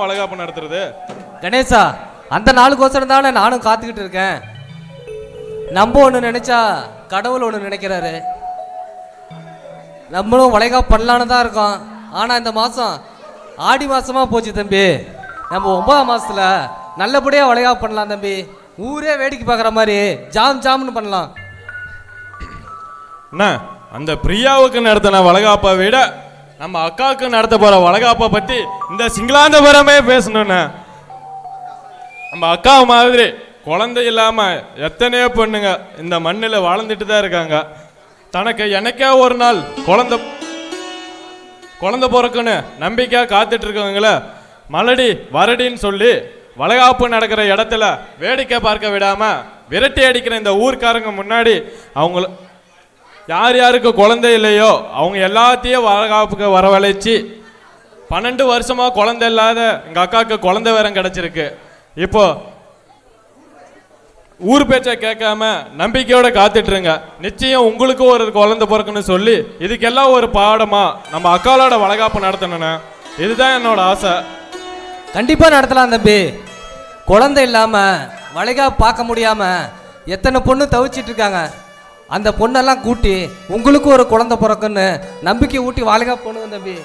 வளகாப்பு நடத்துறது? கணேசா அந்த நாளுக்கோசரம் தானே நானும் காத்துக்கிட்டு இருக்கேன். நம்ம ஒன்று நினைச்சா கடவுள் ஒன்று நினைக்கிறாரு. நம்மளும் வளைகாப்பு பண்ணலான்னு தான் இருக்கோம். ஆனால் இந்த மாதம் ஆடி மாசமா போச்சு தம்பி. நம்ம ஒன்பதாம் மாசத்துல நல்லபடியாக வளைகாப்பு பண்ணலாம் தம்பி. ஊரே வேடிக்கை பார்க்குற மாதிரி ஜாம் ஜாம்னு பண்ணலாம். அண்ணா அந்த பிரியாவுக்கு நடத்தின வளகாப்பை விட நம்ம அக்காவுக்கு நடத்த போற வளகாப்பை பத்தி இந்த சிங்களாந்தபுரமே பேசணுண்ணே நம்ம அக்கா மாதிரி குழந்தை இல்லாம எத்தனையோ பொண்ணுங்க இந்த மண்ணில் வாழ்ந்துட்டு தான் இருக்காங்க. தனக்கு எனக்கே ஒரு நாள் குழந்த குழந்த பிறக்குன்னு நம்பிக்கையாக காத்துட்டு இருக்கவங்கள மலடி வரடின்னு சொல்லி வளகாப்பு நடக்கிற இடத்துல வேடிக்கை பார்க்க விடாம விரட்டி அடிக்கிற இந்த ஊர்க்காரங்க முன்னாடி அவங்கள யார் யாருக்கு குழந்தை இல்லையோ அவங்க எல்லாத்தையும் வளகாப்புக்கு வரவழைச்சி பன்னெண்டு வருஷமா குழந்தை இல்லாத எங்க அக்காவுக்கு குழந்தை வேறம் கிடைச்சிருக்கு. இப்போ ஊர் பேச்சை கேட்காம நம்பிக்கையோட காத்துட்ருங்க. நிச்சயம் உங்களுக்கும் ஒரு குழந்தை பிறக்குன்னு சொல்லி இதுக்கெல்லாம் ஒரு பாடமா நம்ம அக்காலோட வளகாப்பு நடத்தணுண்ணே இதுதான் என்னோட ஆசை. கண்டிப்பாக நடத்தலாம் தம்பி. குழந்தை இல்லாமல் வளைகா பார்க்க முடியாமல் எத்தனை பொண்ணு தவிச்சிட்டு இருக்காங்க அந்த பொண்ணெல்லாம் கூட்டி உங்களுக்கும் ஒரு குழந்தை பிறக்குன்னு நம்பிக்கை ஊட்டி வளைகாப்பு போகணும் தம்பி.